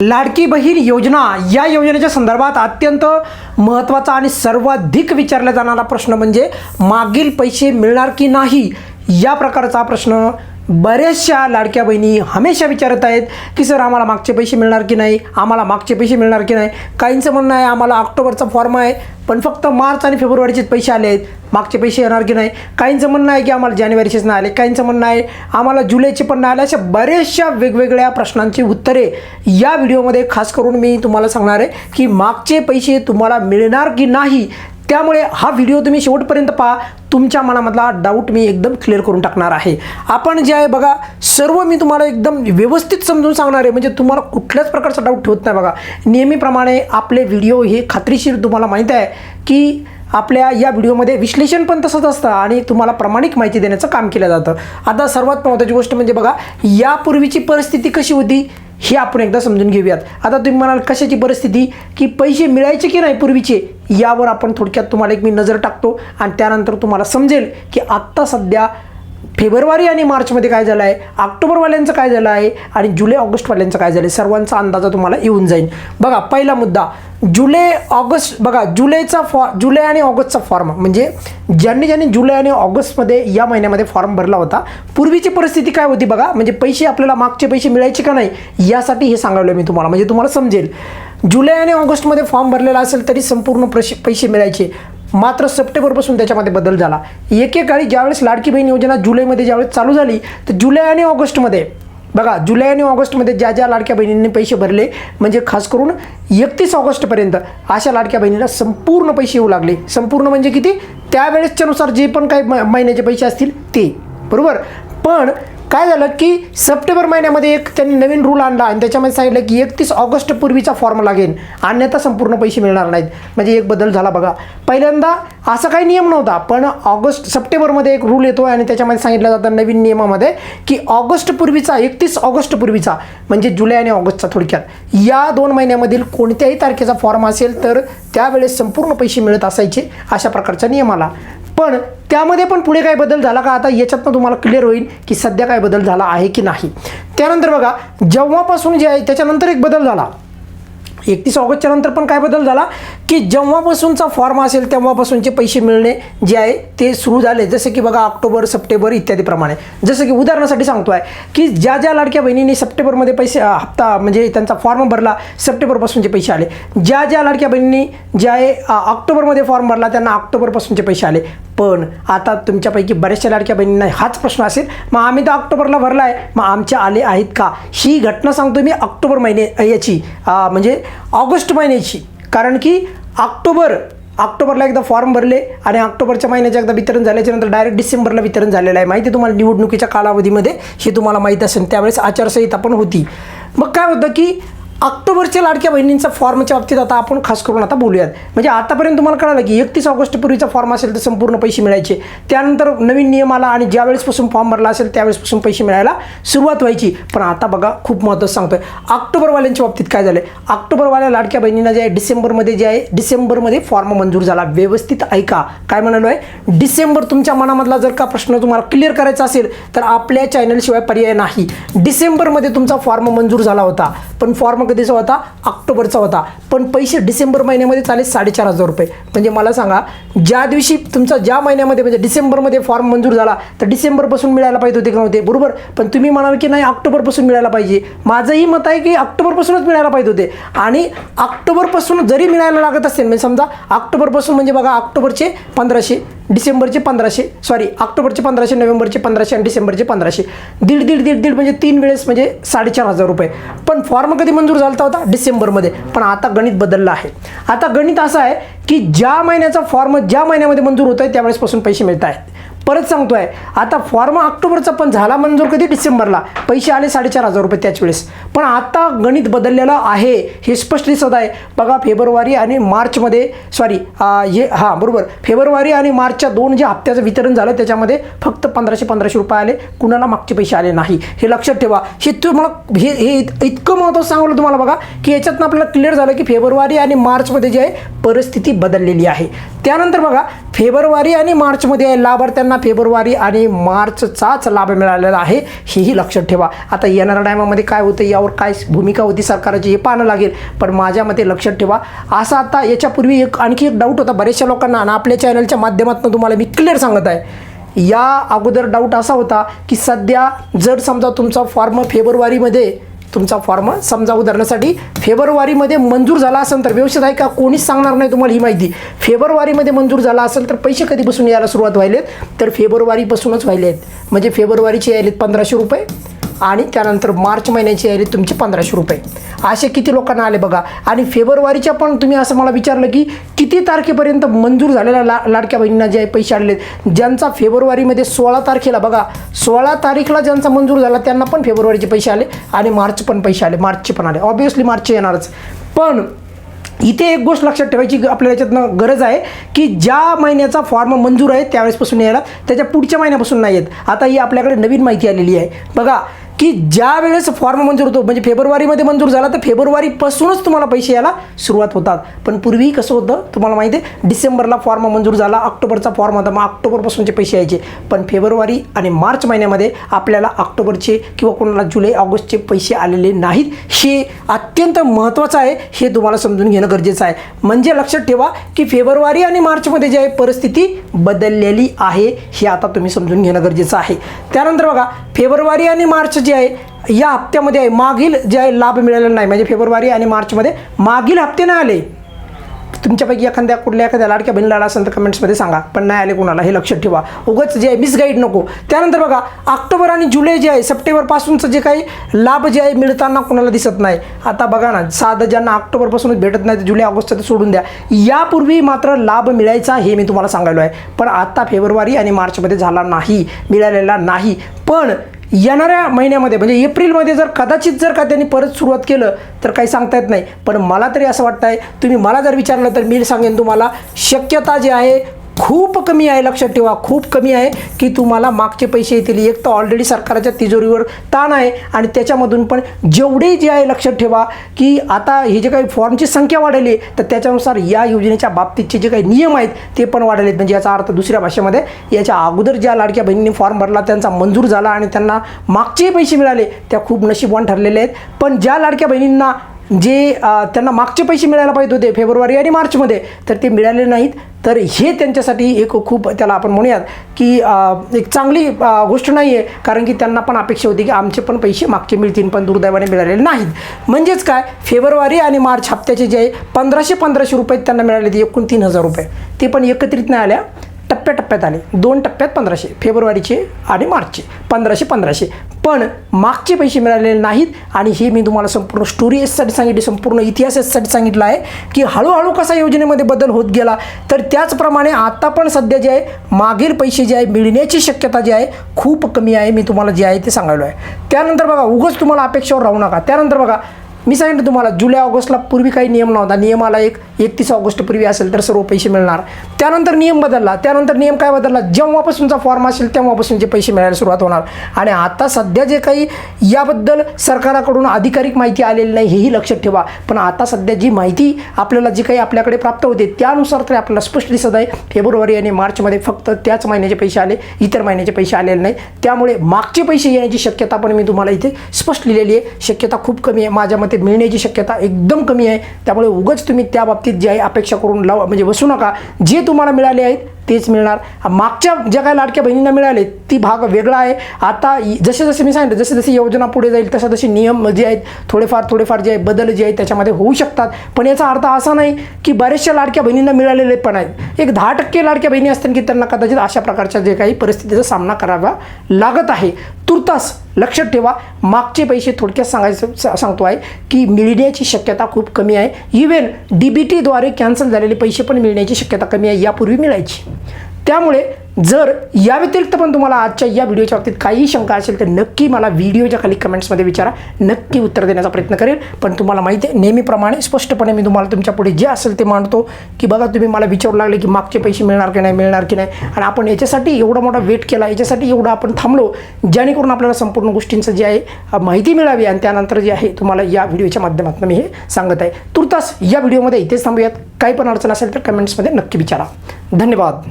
लाडकी बहीण योजना या योजनेच्या संदर्भात अत्यंत महत्त्वाचा आणि सर्वाधिक विचारला जाणारा प्रश्न म्हणजे मागील पैसे मिळणार की नाही या प्रकारचा प्रश्न बऱ्याचशा लाडक्या बहिणी हमेशा विचारत आहेत की सर आम्हाला मागचे पैसे मिळणार की नाही? आम्हाला मागचे पैसे मिळणार की नाही? काहींचं म्हणणं आहे आम्हाला ऑक्टोबरचा फॉर्म आहे पण फक्त मार्च आणि फेब्रुवारीचेच पैसे आले आहेत. मागचे पैसे येणार की नाही? काहींचं म्हणणं आहे की आम्हाला जानेवारीचेच नाही आले. काहींचं म्हणणं आहे आम्हाला जुलैचे पण नाही आले. अशा बऱ्याचशा वेगवेगळ्या प्रश्नांची उत्तरे या व्हिडिओमध्ये खास करून मी तुम्हाला सांगणार आहे की मागचे पैसे तुम्हाला मिळणार की नाही त्यामुळे हा व्हिडिओ तुम्ही शेवटपर्यंत पहा. तुमच्या मनामधला डाऊट मी एकदम क्लिअर करून टाकणार आहे. आपण जे आहे बघा सर्व मी तुम्हाला एकदम व्यवस्थित समजून सांगणार आहे. म्हणजे तुम्हाला कुठल्याच प्रकारचा डाऊट ठेवत नाही बघा. नेहमीप्रमाणे आपले व्हिडिओ हे खात्रीशीर तुम्हाला माहीत आहे की आपल्या या व्हिडिओमध्ये विश्लेषण पण तसंच असतं आणि तुम्हाला प्रामाणिक माहिती देण्याचं काम केलं जातं. आता सर्वात महत्त्वाची गोष्ट म्हणजे बघा यापूर्वीची परिस्थिती कशी होती हे आपण एकदा समजून घेऊयात. आता तुम्ही म्हणाल कशाची परिस्थिती? की पैसे मिळायचे की नाही पूर्वीचे? यावर आपण थोडक्यात तुम्हाला एक मी नजर टाकतो आणि त्यानंतर तुम्हाला समजेल की आत्ता सध्या फेब्रुवारी आणि मार्चमध्ये काय झालं आहे ऑक्टोबरवाल्यांचं काय झालं आहे आणि जुलै ऑगस्टवाल्यांचं काय झालं आहे सर्वांचा अंदाजा तुम्हाला येऊन जाईल. बघा पहिला मुद्दा जुलै ऑगस्ट बघा जुलैचा फॉ जुलै आणि ऑगस्टचा फॉर्म म्हणजे ज्यांनी ज्यांनी जुलै आणि ऑगस्टमध्ये या महिन्यामध्ये फॉर्म भरला होता पूर्वीची परिस्थिती काय होती बघा म्हणजे पैसे आपल्याला मागचे पैसे मिळायचे का नाही यासाठी हे सांगावलं मी तुम्हाला. म्हणजे तुम्हाला समजेल जुलै आणि ऑगस्टमध्ये फॉर्म भरलेला असेल तरी संपूर्ण प्रश पैसे मिळायचे. मात्र सप्टेंबरपासून त्याच्यामध्ये बदल झाला. एकेकाळी ज्यावेळेस लाडकी बहीण योजना जुलैमध्ये ज्यावेळेस चालू झाली तर जुलै आणि ऑगस्टमध्ये बघा जुलै आणि ऑगस्टमध्ये ज्या ज्या लाडक्या बहिणींनी पैसे भरले म्हणजे खास करून एकतीस ऑगस्टपर्यंत अशा लाडक्या बहिणीला संपूर्ण पैसे येऊ लागले. संपूर्ण म्हणजे किती? त्यावेळेसच्यानुसार जे पण काही म- महिन्याचे पैसे असतील ते. बरोबर? पण काय झालं की सप्टेंबर महिन्यामध्ये एक त्यांनी नवीन रूल आणला आणि त्याच्यामध्ये सांगितलं की एकतीस ऑगस्ट पूर्वीचा फॉर्म लागेल अन्यथा संपूर्ण पैसे मिळणार नाहीत. म्हणजे एक बदल झाला बघा. पहिल्यांदा असा काही नियम नव्हता पण ऑगस्ट सप्टेंबरमध्ये एक रूल येतो आणि त्याच्यामध्ये सांगितलं जातं नवीन नियमामध्ये की ऑगस्ट पूर्वीचा एकतीस ऑगस्ट पूर्वीचा म्हणजे जुलै आणि ऑगस्टचा थोडक्यात या दोन महिन्यामधील कोणत्याही तारखेचा फॉर्म असेल तर त्यावेळेस संपूर्ण पैसे मिळत असायचे अशा प्रकारचा नियम आला पण त्यामध्ये पण पुढे काय बदल झाला का आता याच्यातनं तुम्हाला क्लिअर होईल की सध्या काय बदल झाला आहे की नाही. त्यानंतर बघा जेव्हापासून जे आहे त्याच्यानंतर एक बदल झाला. एकतीस ऑगस्टच्या नंतर पण काय बदल झाला? की जेव्हापासूनचा फॉर्म असेल तेव्हापासूनचे पैसे मिळणे जे आहे ते सुरू झाले. जसं की बघा ऑक्टोबर सप्टेंबर इत्यादीप्रमाणे जसं की उदाहरणासाठी सांगतो आहे की ज्या ज्या लाडक्या बहिणींनी सप्टेंबरमध्ये पैसे हप्ता म्हणजे त्यांचा फॉर्म भरला सप्टेंबरपासूनचे पैसे आले. ज्या ज्या लाडक्या बहिणींनी ज्या आहे ऑक्टोबरमध्ये फॉर्म भरला त्यांना ऑक्टोबरपासूनचे पैसे आले. पण आता तुमच्यापैकी बऱ्याचशा लाडक्या बहिणींना हाच प्रश्न असेल मग आम्ही तर ऑक्टोबरला भरला आहे मग आमचे आले आहेत का? ही घटना सांगतो मी ऑक्टोबर महिने याची म्हणजे ऑगस्ट महिन्याची. कारण की ऑक्टोबर ऑक्टोबरला एकदा फॉर्म भरले आणि ऑक्टोबरच्या महिन्याचे एकदा वितरण झाल्याच्यानंतर डायरेक्ट डिसेंबरला वितरण झालेलं आहे. माहिती आहे तुम्हाला निवडणुकीच्या कालावधीमध्ये हे तुम्हाला माहीत असेल. त्यावेळेस आचारसंहिता पण होती. मग काय होतं की ऑक्टोबरच्या लाडक्या बहिणींचा फॉर्मच्या बाबतीत आता आपण खास करून आता बोलूयात. म्हणजे आतापर्यंत तुम्हाला कळालं की एकतीस ऑगस्ट पूर्वीचा फॉर्म असेल तर संपूर्ण पैसे मिळायचे. त्यानंतर नवीन नियम आला आणि ज्या वेळेसपासून फॉर्म भरला असेल त्यावेळेसपासून पैसे मिळायला सुरुवात व्हायची. पण आता बघा खूप महत्त्वाचं सांगतोय. ऑक्टोबरवाल्यांच्या बाबतीत काय झालं ऑक्टोबरवाल्या लाडक्या बहिणींना जे आहे डिसेंबरमध्ये जे आहे डिसेंबरमध्ये फॉर्म मंजूर झाला. व्यवस्थित ऐका. काय म्हणालो आहे? डिसेंबर तुमच्या मनामधला जर का प्रश्न तुम्हाला क्लिअर करायचा असेल तर आपल्या चॅनलशिवाय पर्याय नाही. डिसेंबरमध्ये तुमचा फॉर्म मंजूर झाला होता. पण फॉर्म कधीचा होता? ऑक्टोबरचा होता. पण पैसे डिसेंबर महिन्यामध्ये चालेल साडेचार हजार रुपये. म्हणजे मला सांगा ज्या दिवशी तुमचा ज्या महिन्यामध्ये म्हणजे डिसेंबरमध्ये फॉर्म मंजूर झाला तर डिसेंबरपासून मिळायला पाहिजे होते का नव्हते? बरोबर? पण तुम्ही म्हणाल की नाही ऑक्टोबरपासून मिळायला पाहिजे. माझंही मत आहे की ऑक्टोबरपासूनच मिळायला पाहिजे होते. आणि ऑक्टोबरपासून जरी मिळायला लागत असेल म्हणजे समजा ऑक्टोबरपासून म्हणजे बघा ऑक्टोबरचे पंधराशे डिसेंबरचे पंधराशे सॉरी ऑक्टोबरचे पंधराशे नोव्हेंबरचे पंधराशे आणि डिसेंबरचे पंधराशे. दीड दीड दीड दीड म्हणजे तीन वेळेस म्हणजे साडेचार हजार रुपये. पण फॉर्म कधी मंजूर झाला होता? डिसेंबरमध्ये. पण आता गणित बदललं आहे. आता गणित असं आहे की ज्या महिन्याचा फॉर्म ज्या महिन्यामध्ये मंजूर होत आहे त्यावेळेसपासून पैसे मिळत आहेत. परत सांगतोय आता फॉर्म ऑक्टोबरचा पण झाला मंजूर कधी? डिसेंबरला. पैसे आले साडेचार हजार रुपये त्याच वेळेस. पण आता गणित बदललेलं आहे हे स्पष्ट दिसत आहे. बघा फेब्रुवारी आणि मार्चमध्ये सॉरी हे हां बरोबर. फेब्रुवारी आणि मार्चच्या दोन जे हप्त्याचं वितरण झालं त्याच्यामध्ये फक्त पंधराशे पंधराशे रुपये आले कुणाला मागचे पैसे आले नाही. हे लक्षात ठेवा. हे तुम्हाला हे हे इतकं महत्त्वाचं सांगलं तुम्हाला बघा की याच्यातनं आपल्याला क्लिअर झालं की फेब्रुवारी आणि मार्चमध्ये जे आहे परिस्थिती बदललेली आहे. त्यानंतर बघा फेब्रुवारी आणि मार्चमध्ये लाभार्थ्यांना फेब्रुवारी आणि मार्चचाच लाभ मिळालेला आहे हेही लक्षात ठेवा. आता येणाऱ्या टायमामध्ये काय होतं यावर काय भूमिका होती सरकारची हे पाहणं लागेल. पण माझ्या मते लक्षात ठेवा. असा आता याच्यापूर्वी एक आणखी एक डाऊट होता बऱ्याचशा लोकांना आणि आपल्या चॅनलच्या माध्यमातून तुम्हाला मी क्लिअर सांगत आहे. या अगोदर डाऊट असा होता की सध्या जर समजा तुमचा फॉर्म फेब्रुवारीमध्ये तुमचा फॉर्म समजा उदाहरणासाठी फेब्रुवारीमध्ये मंजूर झाला असेल तर व्यवस्थित आहे का? कोणीच सांगणार नाही तुम्हाला ही माहिती. फेब्रुवारीमध्ये मंजूर झाला असेल तर पैसे कधीपासून यायला सुरुवात व्हायलेत? तर फेब्रुवारीपासूनच व्हायले आहेत म्हणजे फेब्रुवारीचे यायलेत पंधराशे रुपये. आणि त्यानंतर मार्च महिन्याची यायले तुमचे पंधराशे रुपये. असे किती लोकांना आले बघा. आणि फेब्रुवारीच्या पण तुम्ही असं मला विचारलं की किती तारखेपर्यंत मंजूर झालेल्या ला लाडक्या बहिणींना जे पैसे आलेले ज्यांचा फेब्रुवारीमध्ये सोळा तारखेला बघा सोळा तारीखला ज्यांचा मंजूर झाला त्यांना पण फेब्रुवारीचे पैसे आले आणि मार्च पण पैसे आले. मार्चचे पण आले. ऑब्विसली मार्चचे येणारच. पण इथे एक गोष्ट लक्षात ठेवायची आपल्याला याच्यातनं गरज आहे की ज्या महिन्याचा फॉर्म मंजूर आहे त्यावेळेसपासून यायला त्याच्या पुढच्या महिन्यापासून नाही येत. आता ही आपल्याकडे नवीन माहिती आलेली आहे. बघा की ज्या वेळेस फॉर्म मंजूर होतो म्हणजे फेब्रुवारीमध्ये मंजूर झाला तर फेब्रुवारीपासूनच तुम्हाला पैसे यायला सुरुवात होतात. पण पूर्वी कसं होतं तुम्हाला माहिती आहे डिसेंबरला फॉर्म मंजूर झाला ऑक्टोबरचा फॉर्म होता मग ऑक्टोबरपासूनचे पैसे यायचे. पण फेब्रुवारी आणि मार्च महिन्यामध्ये आपल्याला ऑक्टोबरचे किंवा कोणाला जुलै ऑगस्टचे पैसे आलेले नाहीत. हे अत्यंत महत्त्वाचं आहे हे तुम्हाला समजून घेणं गरजेचं आहे. म्हणजे लक्षात ठेवा की फेब्रुवारी आणि मार्चमध्ये जे आहे परिस्थिती बदललेली आहे हे आता तुम्ही समजून घेणं गरजेचं आहे. त्यानंतर बघा फेब्रुवारी आणि मार्च जे आहे या हप्त्यामध्ये आहे मागील जे आहे लाभ मिळालेला नाही. म्हणजे फेब्रुवारी आणि मार्चमध्ये मागील हप्ते नाही आले. तुमच्यापैकी एखाद्या कुठल्या एखाद्या लाडक्या बहिणीला आला असेल तर कमेंट्समध्ये सांगा पण नाही आले कोणाला हे लक्षात ठेवा. उगाच जे आहे मिसगाईड नको. त्यानंतर बघा ऑक्टोबर आणि जुलै जे आहे सप्टेंबरपासूनचं जे काही लाभ जे आहे मिळताना कोणाला दिसत नाही. आता बघा ना साधं ज्यांना ऑक्टोबरपासूनच भेटत नाही तर जुलै ऑगस्ट तर सोडून द्या. यापूर्वी मात्र लाभ मिळायचा हे मी तुम्हाला सांगायलो आहे. पण आत्ता फेब्रुवारी आणि मार्चमध्ये झाला नाही मिळालेला नाही. पण येणाऱ्या महिन्यामध्ये म्हणजे एप्रिलमध्ये जर कदाचित जर का त्यांनी परत सुरुवात केलं तर काही सांगता येत नाही. पण मला तरी असं वाटतं आहे तुम्ही मला जर विचारलं तर मी सांगेन तुम्हाला शक्यता जी आहे खूप कमी आहे लक्षात ठेवा खूप कमी आहे की तुम्हाला मागचे पैसे येतील. एक तर ऑलरेडी सरकारच्या तिजोरीवर ताण आहे आणि त्याच्यामधून पण जेवढे जे आहे लक्षात ठेवा की आता हे जे काही फॉर्मची संख्या वाढली आहे, तर त्याच्यानुसार या योजनेच्या बाबतीतचे जे काही नियम आहेत ते पण वाढले आहेत म्हणजे याचा अर्थ दुसऱ्या भाषेमध्ये याच्या अगोदर ज्या लाडक्या बहिणींनी फॉर्म भरला त्यांचा मंजूर झाला आणि त्यांना मागचेही पैसे मिळाले त्या खूप नशीबवान ठरलेले आहेत. पण ज्या लाडक्या बहिणींना जे त्यांना मागचे पैसे मिळायला पाहिजे होते फेब्रुवारी आणि मार्चमध्ये तर ते मिळाले नाहीत. तर हे त्यांच्यासाठी एक खूप त्याला आपण म्हणूयात की एक चांगली गोष्ट नाही आहे कारण की त्यांना पण अपेक्षा होती की आमचे पण पैसे मागचे मिळतील पण दुर्दैवाने मिळालेले नाहीत. म्हणजेच काय? फेब्रुवारी आणि मार्च हप्त्याचे जे आहे पंधराशे पंधराशे रुपये त्यांना मिळाले ते एकूण तीन हजार रुपये. ते पण एकत्रित नाही आल्या. टप्प्याटप्प्यात आले. दोन टप्प्यात पंधराशे. फेब्रुवारीचे आणि मार्चचे. पंधराशे पंधराशे. पण मागचे पैसे मिळालेले नाहीत आणि हे मी तुम्हाला संपूर्ण स्टोरी यासाठी सांगितली संपूर्ण इतिहास यासाठी सांगितलं आहे की हळूहळू कसा योजनेमध्ये बदल होत गेला तर त्याचप्रमाणे आता पण सध्या जे आहे मागील पैसे जे आहे मिळण्याची शक्यता जी आहे खूप कमी आहे मी तुम्हाला जे आहे ते सांगायलो आहे. त्यानंतर बघा उगाच तुम्हाला अपेक्षावर राहू नका. त्यानंतर बघा मी सांगितलं तुम्हाला जुलै ऑगस्टला पूर्वी काही नियम नव्हता. नियमाला एक एकतीस ऑगस्ट पूर्वी असेल तर सर्व पैसे मिळणार. त्यानंतर नियम बदलला. त्यानंतर नियम काय बदलला? जेव्हापासूनचा फॉर्म असेल तेव्हापासूनचे पैसे मिळायला सुरुवात होणार. आणि आता सध्या जे काही याबद्दल सरकाराकडून अधिकारिक माहिती आलेली नाही हेही लक्षात ठेवा. पण आता सध्या जी माहिती आपल्याला जी काही आपल्याकडे प्राप्त होते त्यानुसार तरी आपल्याला स्पष्ट दिसत आहे. फेब्रुवारी आणि मार्चमध्ये फक्त त्याच महिन्याचे पैसे आले इतर महिन्याचे पैसे आलेले नाही. त्यामुळे मागचे पैसे येण्याची शक्यता पण मी तुम्हाला इथे स्पष्ट लिहिलेली आहे. शक्यता खूप कमी आहे. माझ्या मते मिळण्याची शक्यता एकदम कमी आहे. त्यामुळे उगाच तुम्ही त्या बाबतीत जे आहे अपेक्षा करून लाव म्हणजे बसू नका. जे तुम्हाला मिळाले आहेत तेच मिळणार. मागच्या ज्या काही लाडक्या बहिणींना मिळाले ती भाग वेगळा आहे. आता जसे जसे मी सांगितलं जसे जसे योजना पुढे जाईल तसे तसे नियम जे आहेत थोडेफार थोडेफार जे आहे बदल जे आहेत त्याच्यामध्ये होऊ शकतात. पण याचा अर्थ असा नाही की बऱ्याचशा लाडक्या बहिणींना मिळालेले पण आहेत. एक दहा टक्के लाडक्या बहिणी असतील की त्यांना कदाचित अशा प्रकारच्या जे काही परिस्थितीचा सामना करावा लागत आहे. तुर्तास लक्षात ठेवा मागचे पैसे थोडक्यात सांगायचं सांगतो आहे की मिळण्याची शक्यता खूप कमी आहे. इवन डी बी टीद्वारे कॅन्सल झालेले पैसे पण मिळण्याची शक्यता कमी आहे. यापूर्वी मिळायची. त्यामुळे जर या व्यतिरिक्त पण तुम्हाला आजच्या या व्हिडिओच्या बाबतीत काही शंका असेल तर नक्की मला व्हिडिओच्या खाली कमेंट्समध्ये विचारा. नक्की उत्तर देण्याचा प्रयत्न करेल. पण तुम्हाला माहिती आहे नेहमीप्रमाणे स्पष्टपणे मी तुम्हाला तुमच्यापुढे जे असेल ते मांडतो की बघा तुम्ही मला विचारू लागले की मागचे पैसे मिळणार की नाही मिळणार की नाही. आणि आपण याच्यासाठी एवढा मोठा वेट केला याच्यासाठी एवढं आपण थांबलो जेणेकरून आपल्याला संपूर्ण गोष्टींचं जे आहे माहिती मिळावी आणि त्यानंतर जे आहे तुम्हाला या व्हिडिओच्या माध्यमातून मी हे सांगत आहे. तुर्तास या व्हिडिओमध्ये इथेच थांबूयात. काही पण अडचण असेल तर कमेंट्समध्ये नक्की विचारा. धन्यवाद.